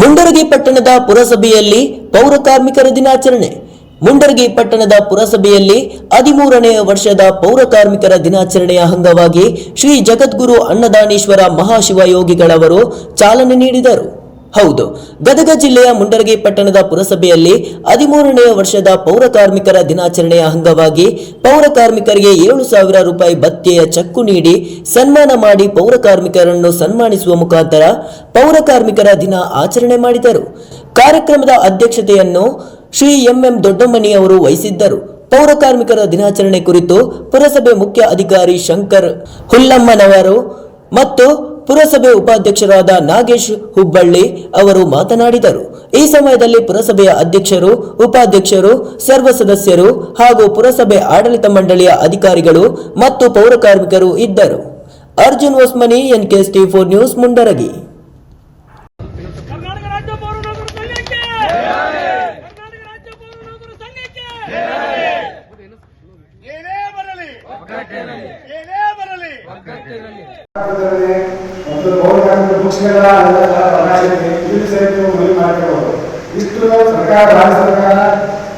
ಮುಂಡರಗಿ ಪಟ್ಟಣದ ಪುರಸಭೆಯಲ್ಲಿ ಪೌರ ಕಾರ್ಮಿಕರ ದಿನಾಚರಣೆ. ಮುಂಡರಗಿ ಪಟ್ಟಣದ ಪುರಸಭೆಯಲ್ಲಿ ಹದಿಮೂರನೆಯ ವರ್ಷದ ಪೌರ ಕಾರ್ಮಿಕರ ದಿನಾಚರಣೆಯ ಅಂಗವಾಗಿ ಶ್ರೀ ಜಗದ್ಗುರು ಅನ್ನದಾನೇಶ್ವರ ಮಹಾಶಿವಯೋಗಿಗಳವರು ಚಾಲನೆ ನೀಡಿದರು. ಹೌದು, ಗದಗ ಜಿಲ್ಲೆಯ ಮುಂಡರಗಿ ಪಟ್ಟಣದ ಪುರಸಭೆಯಲ್ಲಿ ಹದಿಮೂರನೆಯ ವರ್ಷದ ಪೌರ ಕಾರ್ಮಿಕರ ದಿನಾಚರಣೆಯ ಅಂಗವಾಗಿ ಪೌರ ಕಾರ್ಮಿಕರಿಗೆ ಏಳು ಸಾವಿರ ರೂಪಾಯಿ ಭತ್ಯೆಯ ಚಕ್ಕು ನೀಡಿ ಸನ್ಮಾನ ಮಾಡಿ ಪೌರ ಕಾರ್ಮಿಕರನ್ನು ಸನ್ಮಾನಿಸುವ ಮುಖಾಂತರ ಪೌರ ಕಾರ್ಮಿಕರ ದಿನ ಆಚರಣೆ ಮಾಡಿದರು. ಕಾರ್ಯಕ್ರಮದ ಅಧ್ಯಕ್ಷತೆಯನ್ನು ಶ್ರೀ ಎಂಎಂ ದೊಡ್ಡಮ್ಮನಿ ಅವರು ವಹಿಸಿದ್ದರು. ಪೌರ ಕಾರ್ಮಿಕರ ದಿನಾಚರಣೆ ಕುರಿತು ಪುರಸಭೆ ಮುಖ್ಯ ಅಧಿಕಾರಿ ಶಂಕರ್ ಹುಲ್ಲಮ್ಮನವರು ಮತ್ತು ಪುರಸಭೆ ಉಪಾಧ್ಯಕ್ಷರಾದ ನಾಗೇಶ್ ಹುಬ್ಬಳ್ಳಿ ಅವರು ಮಾತನಾಡಿದರು. ಈ ಸಮಯದಲ್ಲಿ ಪುರಸಭೆಯ ಅಧ್ಯಕ್ಷರು, ಉಪಾಧ್ಯಕ್ಷರು, ಸರ್ವ ಸದಸ್ಯರು ಹಾಗೂ ಪುರಸಭೆ ಆಡಳಿತ ಮಂಡಳಿಯ ಅಧಿಕಾರಿಗಳು ಮತ್ತು ಪೌರ ಕಾರ್ಮಿಕರು ಇದ್ದರು. Arjun Osmani NKST four news, Mundargi. ಏನೇ ಬರಲಿ! ಒಂದು ಬುಕ್ಸ್ಗಳ ಅವಕಾಶವಿದೆ ಸಹಿತ ಮನವಿ ಮಾಡಿಕೊಳ್ಳಬಹುದು ಇಷ್ಟು ಸರ್ಕಾರ ರಾಜ್ಯ ಸರ್ಕಾರ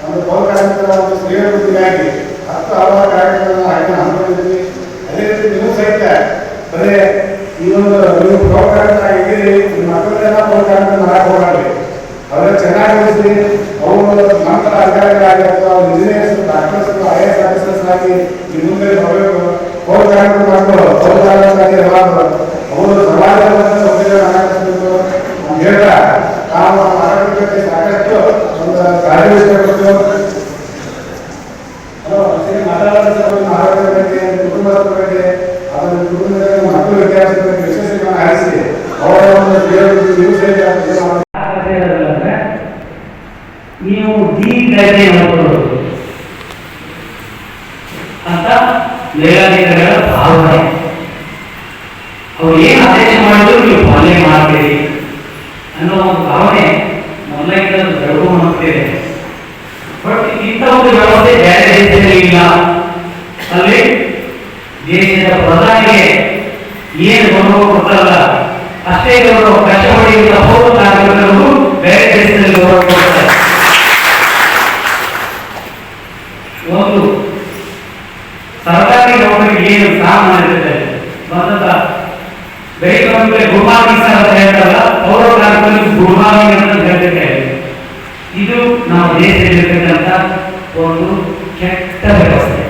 ಒಂದು ಪೌರ ಒಂದು ಸೇವೆ ವೃತ್ತಿಗಾಗಿ ಹತ್ತು ಹಲವಾರು ಕಾರ್ಯಕ್ರಮಗಳನ್ನು ಆಯ್ಕೆ ಅದೇ ರೀತಿ ನೀವು ಸಹಿತ ಬರೇ ಈ ಒಂದು ನೀವು ಆಗಿದ್ದೀರಿ ನಿಮ್ಮ ಮಕ್ಕಳೆಲ್ಲ ಪೌರಕಾರ್ಮಿಕ ಮಾಡಕ್ಕೆ ಹೋಗಲಿ ಚೆನ್ನಾಗಿ ಓದಿಸಿ ಅವರು ನಂತರ ಅಧಿಕಾರಿಗಳಾಗಿ ಅಥವಾ engineers doctors I S officers ಆಗಿ ಮುಂದೆ ಬರಬೇಕು ಪೌರಕಾರ್ಮಿಕರು ಮಕ್ಕಳು ಪೌರಕಾರ್ಮಿಕರಾಗಿ ಎಲ್ಲರೂ ಅವರು ಸಮಾಜದ ಬಗ್ಗೆ ಅದರ ಕುಟುಂಬದ ಮಕ್ಕಳು ವಿದ್ಯಾರ್ಥಿ ಬಗ್ಗೆ ವಿಶೇಷಗಳನ್ನು ಆರಿಸಿ ಅವರ ನೀವು ಡಿ ಗೈಡ್ಲೈನ್ ಅಂತ ಲೇಖಾಧಿಕಾರಿಗಳ ಭಾವನೆ. ಅವ್ರು ಏನು ಆದೇಶ ಮಾಡಿದ್ರು ನೀವು ಪಾಲನೆ ಮಾಡ್ತೀರಿ ಅನ್ನೋ ಒಂದು ಭಾವನೆ ಮೊದಲಿಂದ ಬೆಳಕು ಮಾಡ್ತೇವೆ ಬಟ್ ಇಂಥ ಒಂದು ವ್ಯವಸ್ಥೆ ಬೇರೆ ದೇಶದಲ್ಲಿ ಇಲ್ಲ. ಅಲ್ಲಿ ದೇಶದ ಪ್ರಧಾನಿಗೆ ಏನು ಗೌರವ ಕೊಡ್ತಲ್ಲ ಅಷ್ಟೇ ಗೌರವ ಕಷ್ಟಪಡಿಯಿಂದ ಹೋದ ಕಾರ್ಮಿಕರು ಬೇರೆ ದೇಶದಲ್ಲಿ ಗೌರವ ಕೊಡ್ತಾರೆ. ಒಂದು, ಸರ್ಕಾರಿ ನೌಕರಿಗೆ ಏನು ಸಾಮಾನ್ಯ ಇರುತ್ತೆ ಬಂದಂತ ಬೆಳಿಗ್ಗೆ ಗುರುಮಾಗಿ ಸಹ ಹೇಳ್ತಾರಲ್ಲ ಪೌರ ಕಾರ್ಮಿಕರಿಗೆ ಗುರುಮಾಗಿ ಅಂತ ಹೇಳ್ತೇವೆ ಇದು ನಮ್ಮ ದೇಶದಲ್ಲಿರ್ತಕ್ಕಂಥ ಒಂದು ಕೆಟ್ಟ ವ್ಯವಸ್ಥೆ.